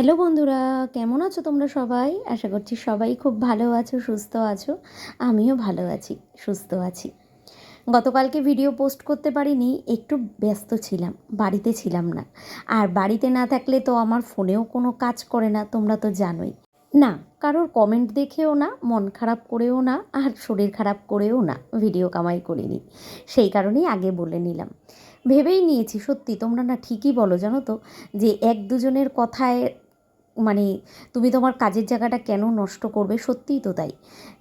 Hello বন্ধুরা, কেমন আছো তোমরা সবাই? আশা করছি সবাই খুব ভালো আছো, সুস্থ আছো। আমিও ভালো আছি, সুস্থ আছি। গতকালকে ভিডিও পোস্ট করতে পারিনি, একটু ব্যস্ত ছিলাম, বাড়িতে ছিলাম না। আর বাড়িতে না থাকলে তো আমার ফোনেও কোনো কাজ করে না, তোমরা তো জানোই। না, কারোর কমেন্ট দেখেও না, মন খারাপ করেও না, আর শরীর খারাপ করেও না ভিডিও কামাই করিনি। সেই কারণেই আগে বলে নিলাম। ভেবেই নিয়েছি, সত্যি তোমরা না ঠিকই বলো জানো তো, যে এক দুজনের কথায় মানে তুমি তোমার কাজের জায়গাটা কেন নষ্ট করবে? সত্যিই তো তাই।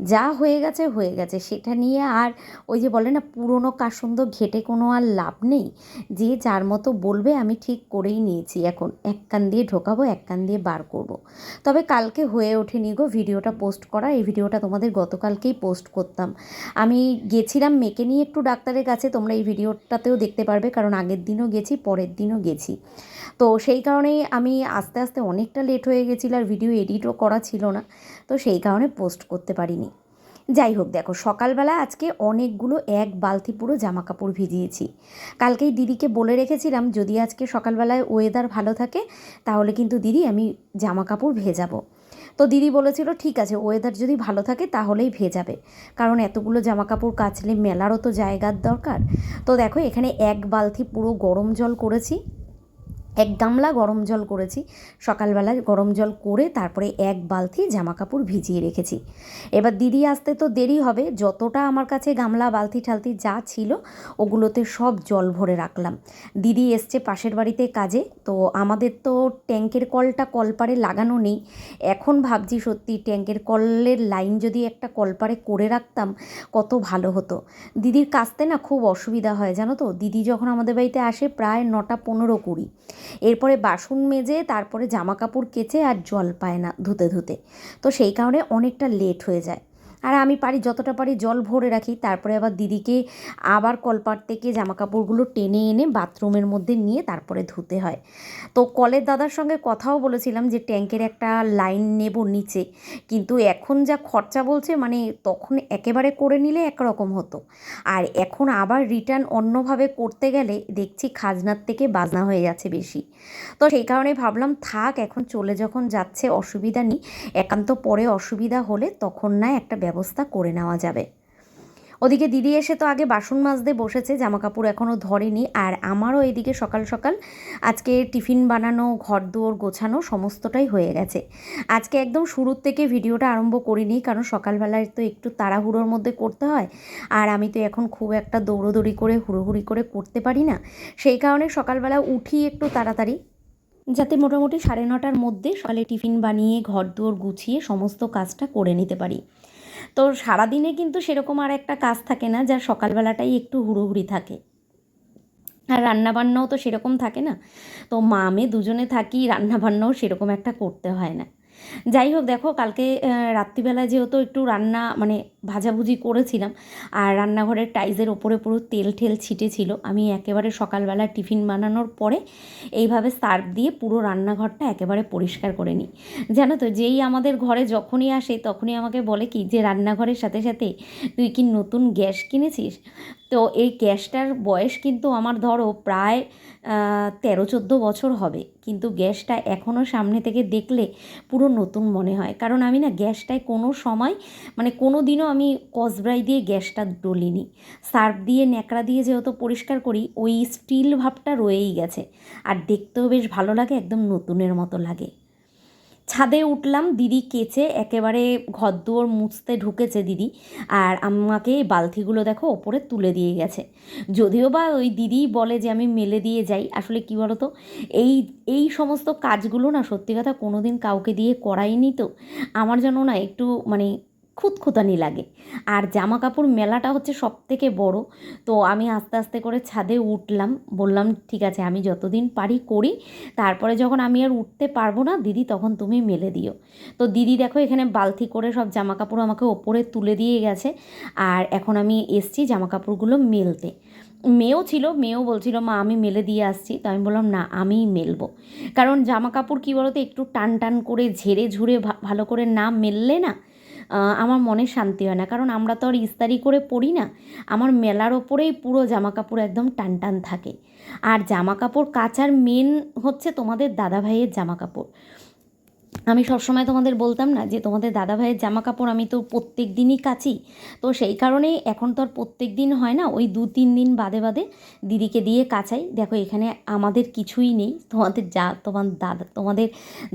যা হয়ে গেছে হয়ে গেছে। সেটা নিয়ে আর ওই যে বলে না, পুরনো কাসন্দ ঘেটে কোনো আর লাভ নেই। যে যার মতো বলবে, আমি ঠিক করেই নিয়েছি। এখন এক কান দিয়ে ঢোকাবো, এক কান দিয়ে বার করব। তবে কালকে হয়ে ওঠেনি গো ভিডিওটা পোস্ট করা। এই ভিডিওটা তোমাদের গতকালকেই পোস্ট করতাম। আমি গেছিলাম মেয়েকে নিয়ে একটু ডাক্তারের কাছে। তোমরা এই ভিডিওটাতেও দেখতে পারবে, কারণ আগের দিনও গেছি, পরের দিনও গেছি। তো সেই কারণেই আমি আস্তে আস্তে অনেকটা লেট হয়ে গেছিল আর ভিডিও এডিটও করা ছিল না। তো সেই কারণে পোস্ট করতে পারিনি। যাই হোক, দেখো, সকালবেলা আজকে অনেকগুলো এক বালতি পুরো জামা কাপড় ভিজিয়েছি। কালকেই দিদিকে বলে রেখেছিলাম, যদি আজকে সকালবেলায় ওয়েদার ভালো থাকে, তাহলে কিন্তু দিদি আমি জামা কাপড় ভেজাবো। তো দিদি বলেছিল, ঠিক আছে ওয়েদার যদি ভালো থাকে, তাহলেই ভেজাবে। কারণ এতগুলো জামা কাপড় কাচলে মেলারও তো জায়গার দরকার। তো দেখো, এখানে এক বালতি পুরো গরম জল করেছি। এক গামলা গরম জল করেছি। সকালবেলায় গরম জল করে তারপরে এক বালতি জামা কাপড় ভিজিয়ে রেখেছি। এবার দিদি আসতে তো দেরি হবে, যতটা আমার কাছে গামলা, বালতি, ঠালতি যা ছিল, ওগুলোতে সব জল ভরে রাখলাম। দিদি এসছে পাশের বাড়িতে কাজে, তো আমাদের তো ট্যাঙ্কের কলটা কলপারে লাগানো নেই। এখন ভাবছি সত্যি ট্যাঙ্কের কলের লাইন যদি একটা কলপারে করে রাখতাম, কত ভালো হতো। দিদির কাছতে না খুব অসুবিধা হয়, জানো তো? দিদি যখন আমাদের বাড়িতে আসে, প্রায় নটা পনেরো কুড়ি। এরপরে বাসন মেজে, তারপরে জামা কাপড় কেচে আর জল পায় না ধুতে ধুতে। তো সেই কারণে অনেকটা লেট হয়ে যায়। আর আমি পারি, যতটা পারি জল ভরে রাখি। তারপরে আবার দিদিকে আবার কলপাট থেকে জামা কাপড়গুলো টেনে এনে বাথরুমের মধ্যে নিয়ে তারপরে ধুতে হয়। তো কলের দাদার সঙ্গে কথাও বলেছিলাম যে, ট্যাঙ্কের একটা লাইন নেব নিচে। কিন্তু এখন যা খরচা বলছে মানে তখন একেবারে করে নিলে একরকম হতো। আর এখন আবার রিটার্ন অন্যভাবে করতে গেলে দেখছি খাজনার থেকে বাজনা হয়ে যাচ্ছে বেশি। তো সেই কারণে ভাবলাম, থাক, এখন চলে যখন যাচ্ছে, অসুবিধা নেই। একান্ত পরে অসুবিধা হলে তখন না একটা ব্যবস্থা করে নেওয়া যাবে। ওদিকে দিদি এসে তো আগে বাসন মাজতে বসেছে জামা কাপড় এখনও ধরেনি। আর আমারও এদিকে সকাল সকাল আজকে টিফিন বানানো ঘর দুয়ার গোছানো সমস্তটাই হয়ে গেছে। আজকে একদম শুরুর থেকে ভিডিওটা আরম্ভ করিনি, কারণ সকালবেলায় তো একটু তাড়াহুড়োর মধ্যে করতে হয়। আর আমি তো এখন খুব একটা দৌড়োদৌড়ি করে, হুড়োহুড়ি করে করতে পারি না। সেই কারণে সকালবেলা উঠি একটু তাড়াতাড়ি। যাতে মোটামুটি সাড়ে নটার মধ্যে সকালে টিফিন বানিয়ে ঘর দুয়ার গুছিয়ে সমস্ত কাজটা করে নিতে পারি। তো সারাদিনে কিন্তু সেরকম আর একটা কাজ থাকে না, যার সকালবেলাটাই একটু হুড়োহুড়ি থাকে। আর রান্নাবান্নাও তো সেরকম থাকে না। তো মা, আমি দুজনে থাকি, রান্নাবান্নাও সেরকম একটা করতে হয় না। যাই হোক দেখো কালকে রাত্রিবেলায় যেহেতু একটু রান্না মানে ভাজাভুজি করেছিলাম, আর রান্নাঘরের টাইজের ওপরে পুরো তেল ঠেল ছিটে ছিল আমি একেবারে সকালবেলা টিফিন বানানোর পরে এইভাবে সার্ফ দিয়ে পুরো রান্নাঘরটা একেবারে পরিষ্কার করে নিই। জানো তো, যেই আমাদের ঘরে যখনই আসে তখনই আমাকে বলে কি, যে রান্নাঘরের সাথে সাথে তুই কি নতুন গ্যাস কিনেছিস? তো এই গ্যাসটার বয়স কিন্তু আমার ধরো প্রায় তেরো চোদ্দ বছর হবে। কিন্তু গ্যাসটা এখনও সামনে থেকে দেখলে পুরো নতুন মনে হয়। কারণ আমি না গ্যাসটায় কোনো সময় মানে কোনো দিনও আমি কসব্রাই দিয়ে গ্যাসটা ডলিনি। সার্ফ দিয়ে, ন্যাকড়া দিয়ে যেহেতু পরিষ্কার করি, ওই স্টিল ভাবটা রয়েই গেছে। আর দেখতেও বেশ ভালো লাগে, একদম নতুনের মতো লাগে। ছাদে উঠলাম, দিদি কেচে একেবারে ঘর দুয়ার মুছতে ঢুকেছে দিদি। আর আমাকে বালতিগুলো দেখো ওপরে তুলে দিয়ে গেছে। যদিও বা ওই দিদি বলে যে আমি মেলে দিয়ে যাই, আসলে কী বলো তো এই এই সমস্ত কাজগুলো না সত্যি কথা কোনো দিন কাউকে দিয়ে করাইনি তো। আমার যেন না একটু মানে খুঁতখুতানি লাগে। আর জামা কাপড় মেলাটা হচ্ছে সব থেকে বড়। তো আমি আস্তে আস্তে করে ছাদে উঠলাম। বললাম, ঠিক আছে, আমি যতদিন পারি করি। তারপরে যখন আমি আর উঠতে পারব না, দিদি, তখন তুমি মেলে দিও। তো দিদি দেখো, এখানে বালতি করে সব জামা কাপড় আমাকে ওপরে তুলে দিয়ে গেছে। আর এখন আমি এসছি জামা কাপড়গুলো মেলতে। মেয়েও ছিল, মেয়েও বলছিল, মা, আমি মেলে দিয়ে আসছি। তো আমি বললাম, না, আমিই মেলবো। কারণ জামা কাপড় কী বলতো, একটু টান টান করে ঝেড়ে ঝুড়ে ভালো করে না মেললে না আমার মনে শান্তি হয় না। কারণ আমরা তো আর ইস্তারি করে পড়ি না। আমার মেলার ওপরেই পুরো জামা কাপড় একদম টান টান থাকে। আর জামা কাপড় কাচার মেন হচ্ছে তোমাদের দাদা ভাইয়ের জামা কাপড় আমি সবসময় তোমাদের বলতাম না যে তোমাদের দাদাভাইয়ের জামা কাপড় আমি তো প্রত্যেক দিনই কাচি। তো সেই কারণেই এখন তো আর প্রত্যেক দিন হয় না, ওই দু তিন দিন বাদে বাদে দিদিকে দিয়ে কাচাই। দেখো, এখানে আমাদের কিছুই নেই, তোমাদের যা, তোমার দাদা, তোমাদের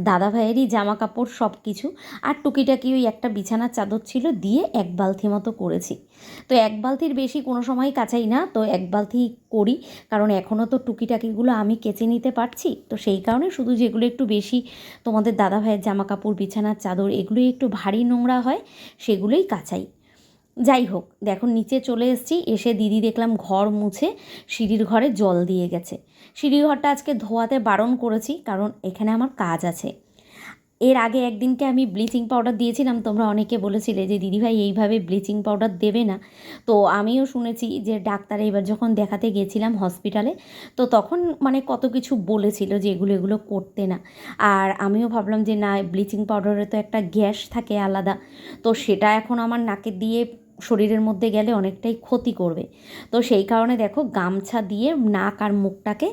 দাদাভাইয়েরই জামা কাপড় সব কিছু আর টুকিটাকি ওই একটা বিছানার চাদর ছিল দিয়ে এক বালতি মতো করেছি। তো এক বালতির বেশি কোনো সময় কাচাই না, তো এক বালতি করি। কারণ এখনও তো টুকিটাকিগুলো আমি কেচে নিতে পারছি। তো সেই কারণে শুধু যেগুলো একটু বেশি তোমাদের দাদাভাইয়ের জামা কাপড় বিছানার চাদর, এগুলোই একটু ভারী নোংরা হয়, সেগুলোই কাচাই। যাই হোক, দেখো নিচে চলে এসেছি, এসে দিদি দেখলাম ঘর মুছে, সিঁড়ির ঘরে জল দিয়ে গেছে। সিঁড়ি ঘরটা আজকে ধোয়াতে বারণ করেছি, কারণ এখানে আমার কাজ আছে। এর আগে একদিনকে আমি ব্লিচিং পাউডার দিয়েছিলাম, তোমরা অনেকে বলেছিলে যে, দিদিভাই, এইভাবে ব্লিচিং পাউডার দেবে না। তো আমিও শুনেছি যে, ডাক্তার এবার যখন দেখাতে গেছিলাম হসপিটালে, তো তখন মানে কত কিছু বলেছিল যে, এগুলো এগুলো করতে না। আর আমিও ভাবলাম যে, না, ব্লিচিং পাউডারে তো একটা গ্যাস থাকে আলাদা। তো সেটা এখন আমার নাকে দিয়ে শরীরের মধ্যে গেলে অনেকটাই ক্ষতি করবে। তো সেই কারণে দেখো, গামছা দিয়ে নাক আর মুখটাকে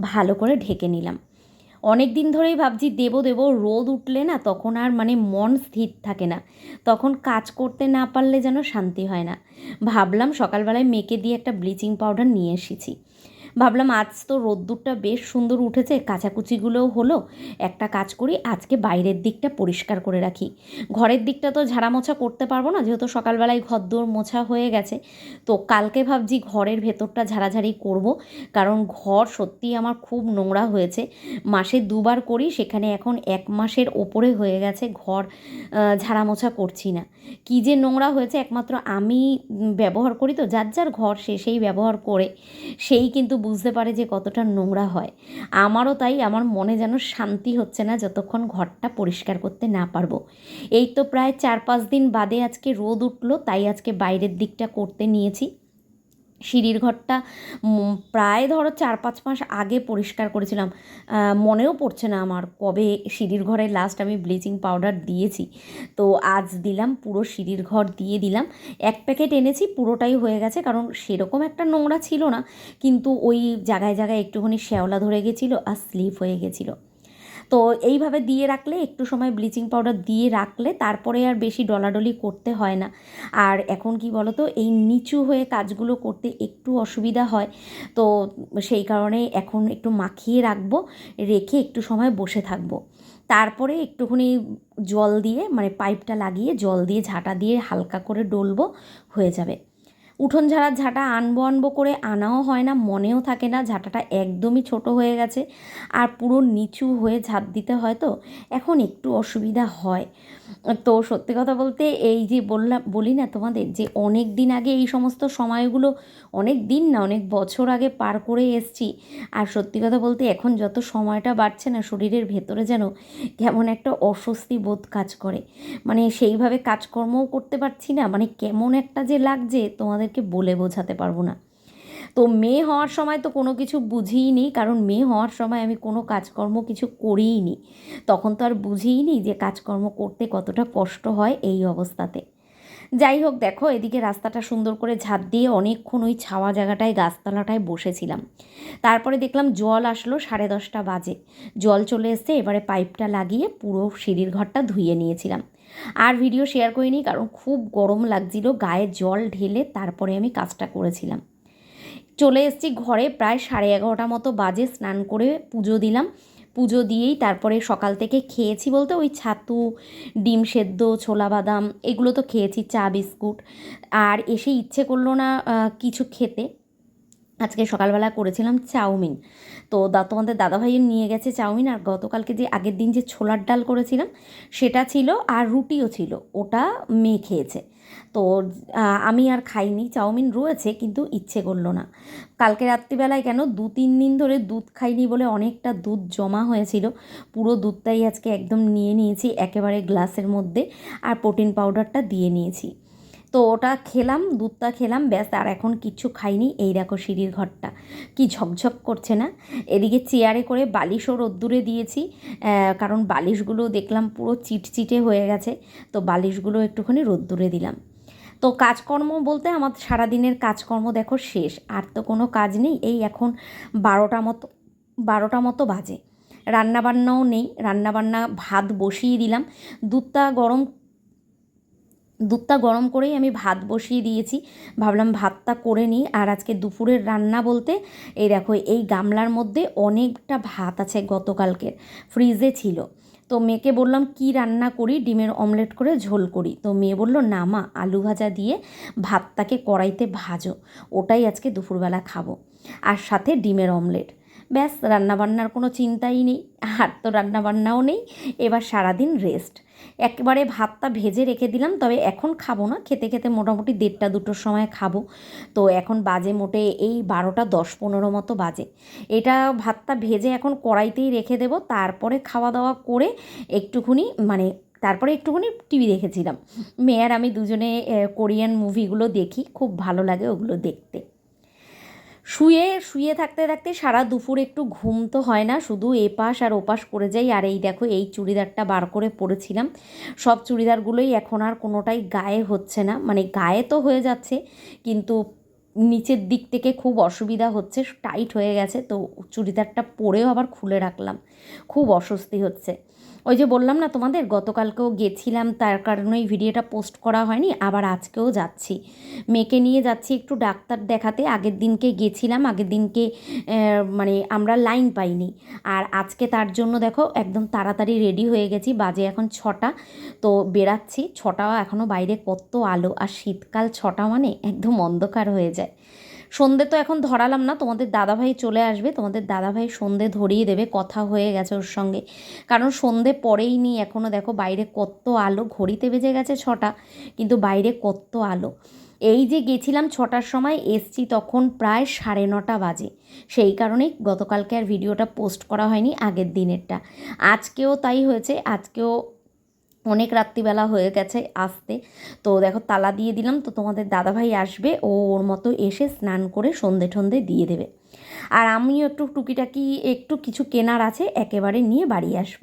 ভালো করে ঢেকে নিলাম। অনেক দিন ধরেই ভাবছি দেব দেব, রোদ উঠলে না তখন আর মানে মন স্থির থাকে না। তখন কাজ করতে না পারলে যেন শান্তি হয় না। ভাবলাম সকালবেলায় মেয়েকে দিয়ে একটা ব্লিচিং পাউডার নিয়ে এসেছি। ভাবলাম আজ তো রোদ্দুরটা বেশ সুন্দর উঠেছে, কাচাকুচিগুলোও হলো। একটা কাজ করি, আজকে বাইরের দিকটা পরিষ্কার করে রাখি। ঘরের দিকটা তো ঝাড়া মোছা করতে পারব না, যেহেতু সকালবেলায় ঘরদোর মোছা হয়ে গেছে। তো কালকে ভাবছি ঘরের ভেতরটা ঝাড়াঝাড়ি করব, কারণ ঘর সত্যিই আমার খুব নোংরা হয়েছে। মাসে দুবার করি, সেখানে এখন এক মাসের ওপরে হয়ে গেছে ঘর ঝাড়া মোছা করছি না। কী যে নোংরা হয়েছে, একমাত্র আমি ব্যবহার করি তো, যার যার ঘর সে সেই ব্যবহার করে, সেই কিন্তু বুঝতে পারে যে কতটা নোংরা হয়। আমারও তাই, আমার মনে যেন শান্তি হচ্ছে না যতক্ষণ ঘরটা পরিষ্কার করতে না পারব। এই তো প্রায় চার পাঁচ দিন বাদে আজকে রোদ উঠল, তাই আজকে বাইরের দিকটা করতে নিয়েছি। সিঁড়ির ঘরটা প্রায় ধরো চার পাঁচ মাস আগে পরিষ্কার করেছিলাম। মনেও পড়ছে না আমার কবে সিঁড়ির ঘরে লাস্ট আমি ব্লিচিং পাউডার দিয়েছি। তো আজ দিলাম, পুরো সিঁড়ির ঘর দিয়ে দিলাম। এক প্যাকেট এনেছি, পুরোটাই হয়ে গেছে, কারণ সেরকম একটা নোংরা ছিল না। কিন্তু ওই জায়গায় জায়গায় একটুখানি শ্যাওলা ধরে গেছিল আর স্লিপ হয়ে গেছিল। তো এইভাবে দিয়ে রাখলে, একটু সময় ব্লিচিং পাউডার দিয়ে রাখলে তারপরে আর বেশি ডলাডলি করতে হয় না। আর এখন কি বলো তো এই নিচু হয়ে কাজগুলো করতে একটু অসুবিধা হয়। তো সেই কারণে এখন একটু মাখিয়ে রাখব, রেখে একটু সময় বসে থাকব। তারপরে একটুখানি জল দিয়ে মানে পাইপটা লাগিয়ে জল দিয়ে ঝাঁটা দিয়ে হালকা করে ডলবো, হয়ে যাবে। উঠোন ঝাড়ার ঝাঁটা আনব আনব করে আনাও হয় না, মনেও থাকে না, ঝাঁটাটা একদমই ছোট হয়ে গেছে আর পুরো নিচু হয়ে ঝাঁপ দিতে হয় তো, এখন একটু অসুবিধা হয়। তো সত্যি কথা বলতে এই যে বললাম, বলি না তোমাদের যে অনেক দিন আগে এই সমস্ত সময়গুলো অনেক দিন না, অনেক বছর আগে পার করে এসছি আর সত্যি কথা বলতে এখন যত সময়টা বাড়ছে না, শরীরের ভেতরে যেন কেমন একটা অস্বস্তি বোধ কাজ করে। মানে সেইভাবে কাজকর্মও করতে পারছি না মানে কেমন একটা যে লাগছে তোমাদেরকে বলে বোঝাতে পারব না। তো মেয়ে হওয়ার সময় তো কোনো কিছু বুঝিই নি কারণ মেয়ে হওয়ার সময় আমি কোনো কাজকর্ম কিছু করিই নি তখন তো আর বুঝিই নি যে কাজকর্ম করতে কতটা কষ্ট হয় এই অবস্থাতে। যাই হোক, দেখো, এদিকে রাস্তাটা সুন্দর করে ঝাঁপ দিয়ে অনেকক্ষণ ওই ছাওয়া জায়গাটায়, গাছতলাটায় বসেছিলাম। তারপরে দেখলাম জল আসলো সাড়ে দশটা বাজে। জল চলে এসছে, এবারে পাইপটা লাগিয়ে পুরো সিঁড়ির ঘরটা ধুয়ে নিয়েছিলাম। আর ভিডিও শেয়ার করিনি, কারণ খুব গরম লাগছিল, গায়ে জল ঢেলে তারপরে আমি কাজটা করেছিলাম। চলে এসেছি ঘরে, প্রায় সাড়ে এগারোটা মতো বাজে, স্নান করে পুজো দিলাম। পুজো দিয়েই তারপরে সকাল থেকে খেয়েছি বলতে ওই ছাতু, ডিম সেদ্ধ, ছোলা বাদাম, এগুলো তো খেয়েছি, চা, বিস্কুট। আর এসে ইচ্ছে করল না কিছু খেতে। আজকে সকালবেলা করেছিলাম চাউমিন। তো তোমাদের দাদাভাইয়ের নিয়ে গেছে চাউমিন আর গতকালকে যে আগের দিন যে ছোলার ডাল করেছিলাম, সেটা ছিল আর রুটিও ছিল, ওটা মেয়ে খেয়েছে। তো আমি আর খাইনি, চাউমিন রয়েছে কিন্তু ইচ্ছে করল না। কালকে রাত্রিবেলায় কেন দু তিন দিন ধরে দুধ খাইনি বলে অনেকটা দুধ জমা হয়েছিল, পুরো দুধটাই আজকে একদম নিয়ে নিয়েছি, একেবারে গ্লাসের মধ্যে, আর প্রোটিন পাউডারটা দিয়ে নিয়েছি। তো ওটা খেলাম, দুধটা খেলাম, ব্যাস, আর এখন কিচ্ছু খাইনি। এই দেখো সিঁড়ির ঘরটা। কি ঝকঝক করছে না? এদিকে চেয়ারে করে বালিশও রোদ্দুরে দিয়েছি কারণ বালিশগুলো দেখলাম পুরো চিটচিটে হয়ে গেছে, তো বালিশগুলো একটুখানি রোদ্দুরে দিলাম। তো কাজকর্ম বলতে আমার সারাদিনের কাজকর্ম দেখো শেষ, আর তো কোনো কাজ নেই। এই এখন বারোটা মতো বারোটা মতো বাজে। রান্নাবান্নাও নেই, রান্নাবান্না ভাত বসিয়ে দিলাম। দুধটা গরম দুধটা গরম করেই আমি ভাত বসিয়ে দিয়েছি। ভাবলাম ভাতটা করে নিই। আর আজকে দুপুরের রান্না বলতে, এই দেখো, এই গামলার মধ্যে অনেকটা ভাত আছে গতকালকের। ফ্রিজে ছিল। তো মেয়েকে বললাম, কি রান্না করি? ডিমের অমলেট করে ঝোল করি। তো মেয়ে বলল, না মা, আলু ভাজা দিয়ে ভাতটাকে কড়াইতে ভাজো। ওটাই আজকে দুপুরবেলা খাব। আর সাথে ডিমের অমলেট। ব্যাস, রান্নাবান্নার কোনো চিন্তাই নেই, আর তো রান্নাবান্নাও নেই, এবার সারাদিন রেস্ট একেবারে ভাতটা ভেজে রেখে দিলাম, তবে এখন খাব না, খেতে খেতে মোটামুটি দেড়টা দুটোর সময় খাব। তো এখন বাজে মোটে এই বারোটা দশ পনেরো মতো বাজে। এটা ভাতটা ভেজে এখন কড়াইতেই রেখে দেবো, তারপরে খাওয়া দাওয়া করে একটুখানি মানে তারপরে একটুখানি টিভি দেখেছিলাম। মেয়ের আমি দুজনে কোরিয়ান মুভিগুলো দেখি, খুব ভালো লাগে ওগুলো দেখতে। শুয়ে শুয়ে থাকতে থাকতে সারা দুপুর একটু ঘুম তো হয় না, শুধু এপাশ আর ওপাশ করে যাই। আর এই দেখো, এই চুড়িদারটা বার করে পরেছিলাম। সব চুড়িদারগুলোই এখন আর কোনোটাই গায়ে হচ্ছে না। মানে গায়ে তো হয়ে যাচ্ছে, কিন্তু নিচের দিক থেকে খুব অসুবিধা হচ্ছে, টাইট হয়ে গেছে। তো চুড়িদারটা পরেও আবার খুলে রাখলাম। খুব অস্বস্তি হচ্ছে। ওই যে বললাম না তোমাদের, গতকালকেও গেছিলাম, তার কারণে এই ভিডিওটা পোস্ট করা হয়নি, আবার আজকেও যাচ্ছি। মেয়েকে নিয়ে যাচ্ছি একটু ডাক্তার দেখাতে, আগের দিনকে গেছিলাম, আগের দিনকে মানে আমরা লাইন পাইনি। আর আজকে তার জন্য দেখো, একদম তাড়াতাড়ি রেডি হয়ে গেছি, বাজে এখন ছটা, তো বেরাচ্ছি, ছটা এখনও বাইরে কত আলো, আর শীতকাল ছটা মানে একদম অন্ধকার হয়ে যায়। সন্ধে তো এখন ধরালাম না, তোমাদের দাদাভাই চলে আসবে, তোমাদের দাদাভাই সন্ধে ধরিয়ে দেবে, কথা হয়ে গেছে ওর সঙ্গে। কারণ সন্ধে পরেই নি এখনও দেখো বাইরে কত আলো, ঘড়িতে বেজে গেছে ছটা, কিন্তু বাইরে কত আলো। এই যে গেছিলাম ছটার সময়, এসছি তখন প্রায় সাড়ে নটা বাজে। সেই কারণেই গতকালকে আর ভিডিওটা পোস্ট করা হয়নি আগের দিনেরটা। আজকেও তাই হয়েছে, আজকেও অনেক রাত্রিবেলা হয়ে গেছে আসতে। তো দেখো তালা দিয়ে দিলাম, তো তোমাদের দাদাভাই আসবে, ও ওর মতো এসে স্নান করে সন্ধে ঠন্ধে দিয়ে দেবে। আর আমিও একটু টুকিটাকি একটু কিছু কেনার আছে, একেবারে নিয়ে বাড়ি আসব।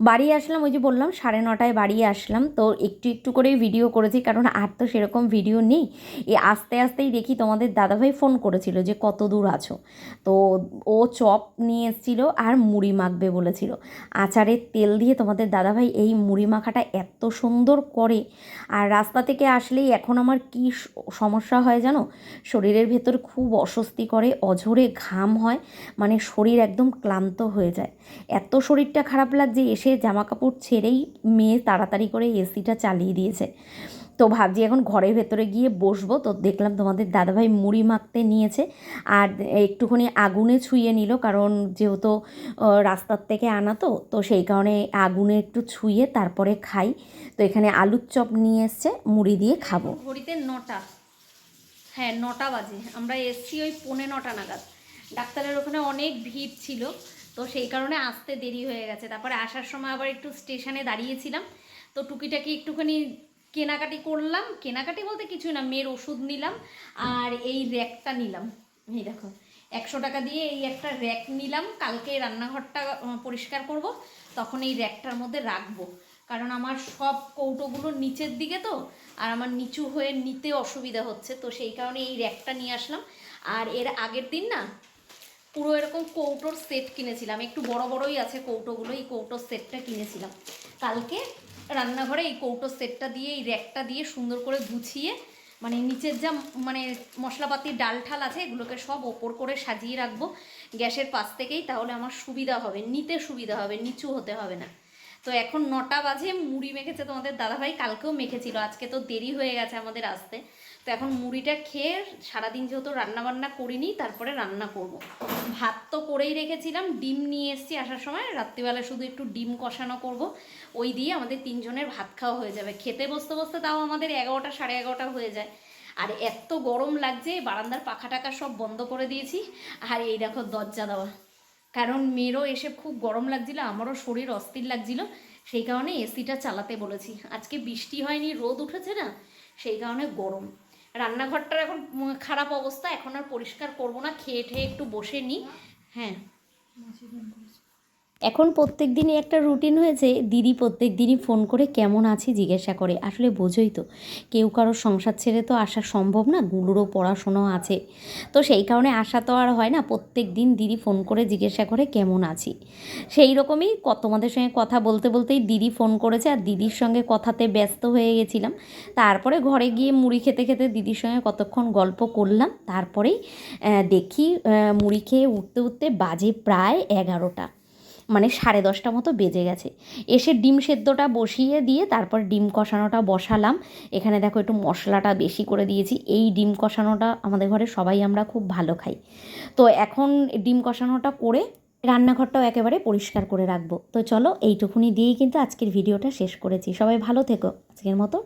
বাড়ি আসলাম, ওই যে বললাম সাড়ে নটায় বাড়ি আসলাম। তো একটু একটু করে ভিডিও করেছি, কারণ আর তো সেরকম ভিডিও নেই। এ আস্তে আস্তেই দেখি তোমাদের দাদাভাই ফোন করেছিল যে, কত দূর আছো? তো ও চপ নিয়ে এসেছিল আর মুড়ি মাখবে বলেছিল। আচারের তেল দিয়ে তোমাদের দাদাভাই এই মুড়ি মাখাটা এত সুন্দর করে, আর রাস্তা থেকে আসলেই এখন আমার কি সমস্যা হয় জানো? শরীরের ভেতর খুব অস্বস্তি করে, অঝরে ঘাম হয় মানে শরীর একদম ক্লান্ত হয়ে যায়। এত শরীরটা খারাপ লাগছে, এসে জামা কাপড় ছেড়েই মেয়ে তাড়াতাড়ি করে এসিটা চালিয়ে দিয়েছে। তো ভাবছি এখন ঘরের ভেতরে গিয়ে বসবো। তো দেখলাম তোমাদের দাদাভাই মুড়ি মাখতে নিয়েছে। আর একটুখানি আগুনে ছুঁয়ে নিল, কারণ যেহেতু রাস্তার থেকে আনা তো তো সেই কারণে আগুনে একটু ছুঁয়ে তারপরে খাই। তো এখানে আলুর চপ নিয়ে এসছে, মুড়ি দিয়ে খাব। ঘড়িতে নটা। হ্যাঁ নটা বাজে। আমরা এসছি ওই পৌনে নটা নাগাদ। ডাক্তারের ওখানে অনেক ভিড় ছিল। তো সেই কারণে আসতে দেরি হয়ে গেছে। তারপরে আসার সময় আবার একটু স্টেশনে দাঁড়িয়েছিলাম। তো টুকিটাকি একটুখানি কেনাকাটি করলাম। কেনাকাটি বলতে কিছু না, মেয়ের ওষুধ নিলাম আর এই র্যাকটা নিলাম। এই দেখো, একশো টাকা দিয়ে এই একটা র্যাক নিলাম। কালকে রান্নাঘরটা পরিষ্কার করব। তখন এই র্যাকটার মধ্যে রাখব। কারণ আমার সব কৌটোগুলো নিচের দিকে তো, আর আমার নিচু হয়ে নিতে অসুবিধা হচ্ছে। তো সেই কারণে এই র্যাকটা নিয়ে আসলাম। আর এর আগের দিন না পুরো এরকম কৌটোর সেট কিনেছিলাম। একটু বড় বড়ই আছে কৌটোগুলো, এই কৌটোর সেটটা কিনেছিলাম। কালকে রান্নাঘরে এই কৌটোর সেটটা দিয়ে, এই র্যাকটা দিয়ে সুন্দর করে গুছিয়ে মানে নিচের যা মানে মশলাপাতির ডাল ঠাল আছে, এগুলোকে সব ওপর করে সাজিয়ে রাখব। গ্যাসের পাশ থেকেই তাহলে আমার সুবিধা হবে, নিতে সুবিধা হবে, নিচু হতে হবে না। তো এখন নটা বাজে, মুড়ি মেখেছে তোমাদের দাদাভাই, কালকেও মেখেছিল। আজকে তো দেরি হয়ে গেছে আমাদের আসতে। তো এখন মুড়িটা খেয়ে সারাদিন যেহেতু রান্না বান্না করিনি, তারপরে রান্না করব। ভাত তো করেই রেখেছিলাম, ডিম নিয়ে এসেছি আসার সময়। রাত্রিবেলা শুধু একটু ডিম কষানো করব। ওই দিয়ে আমাদের তিনজনের ভাত খাওয়া হয়ে যাবে। খেতে বসতে বসতে তাও আমাদের এগারোটা, সাড়ে এগারোটা হয়ে যায়। আর এত গরম লাগছে, বারান্দার পাখা টাকা সব বন্ধ করে দিয়েছি। আর এই দেখো দরজা দেওয়া। কারণ মেয়েরও এসে খুব গরম লাগছিল, আমারও শরীর অস্থির লাগছিল। সেই কারণে এসিটা চালাতে বলেছি। আজকে বৃষ্টি হয়নি, রোদ উঠেছে না, সেই কারণে গরম। রান্নাঘরটার এখন খারাপ অবস্থা, এখন আর পরিষ্কার করব না, খেয়ে ঠেয়ে একটু বসে নিই হ্যাঁ। এখন প্রত্যেক দিনই একটা রুটিন হয়েছে, দিদি প্রত্যেক দিনই ফোন করে কেমন আছি জিজ্ঞাসা করে। আসলে বোঝোই তো, কেউ কারোর সংসার ছেড়ে তো আসা সম্ভব না, গুলোরও পড়াশুনো আছে। তো সেই কারণে আসা তো আর হয় না প্রত্যেক দিন দিদি ফোন করে জিজ্ঞাসা করে কেমন আছি। সেই রকমই তোমাদের সঙ্গে কথা বলতে বলতেই দিদি ফোন করেছে, আর দিদির সঙ্গে কথাতে ব্যস্ত হয়ে গেছিলাম। তারপরে ঘরে গিয়ে মুড়ি খেতে খেতে দিদির সঙ্গে কতক্ষণ গল্প করলাম, তারপরেই দেখি মুড়ি খেয়ে উঠতে উঠতে বাজে প্রায় এগারোটা। মানে সাড়ে দশটা মতো বেজে গেছে। এসে ডিম সেদ্ধটা বসিয়ে দিয়ে তারপর ডিম কষানোটা বসালাম। এখানে দেখো একটু মশলাটা বেশি করে দিয়েছি। এই ডিম কষানোটা আমাদের ঘরে সবাই আমরা খুব ভালো খাই। তো এখন ডিম কষানোটা করে রান্নাঘরটাও একেবারে পরিষ্কার করে রাখব। তো চলো এইটুকুনি দিয়েই কিন্তু আজকের ভিডিওটা শেষ করেছি। সবাই ভালো থেকো। আজকের মতো